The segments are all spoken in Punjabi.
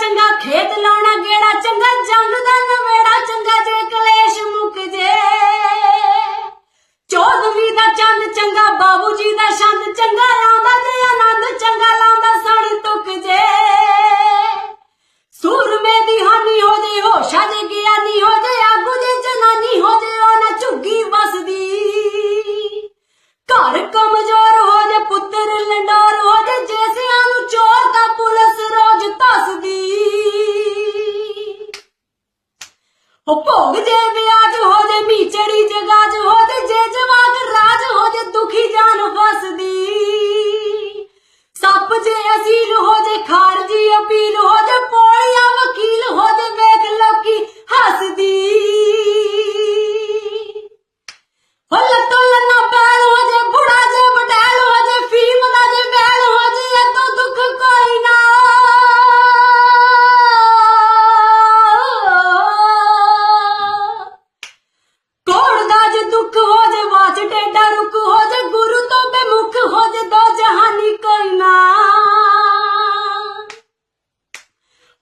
ਚੰਗਾ ਖੇਤ ਲਾਉਣਾ ਗੇੜਾ, ਚੰਗਾ ਜੰਗ ਦਾ ਨਵੇੜਾ, ਚੰਗਾ ਜੇ ਕਲੇਸ਼ ਮੁੱਕ ਜੇ। ਚੌਦਵੀਂ ਦਾ ਚੰਦ ਚੰਗਾ ਬਾਬੂ ਜੀ ਦਾ ਛੰਦ ਚੰਗਾ ਲਾਉਂਦਾ ਜੇ ਆਨੰਦ, ਚੰਗਾ ਲਾਉਂਦਾ ਸਾੜੀ ਤੁਕ ਜੇ। ਸੂਰਮੇ ਦੀ ਹਾਨੀ ਹੋ ਜੇ, ਹੋਸ਼ਾ ਦੇ ਗਿਆਨੀ ਹੋ ਜੇ, ਆਗੂ ਉਹ ਭੋਗ ਜੇ ਵਿਆਜ ਹੋ ਜੇ, ਮੀਚੜੀ ਜਗਾਜ ਹੋ ਜੇ ਜੇ ਜਵਾਗ ਰਾਜ ਹੋ ਜੇ, ਦੁਖੀ ਜਾਨ ਫਸਦੀ ਸੱਪ ਜੇ ਅਸੀਲ ਹੋ ਜੇ, ਖਾਰਜੀ ਅਪੀਲ ਹੋ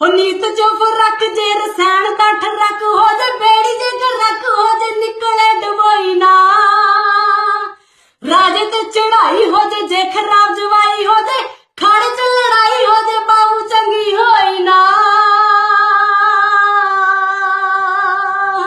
ਹੋ ਨੀਤ ਜੋ ਫ਼ਰਕ ਜੇ ਰਸੈਣ ਦਾ ਠਰਕ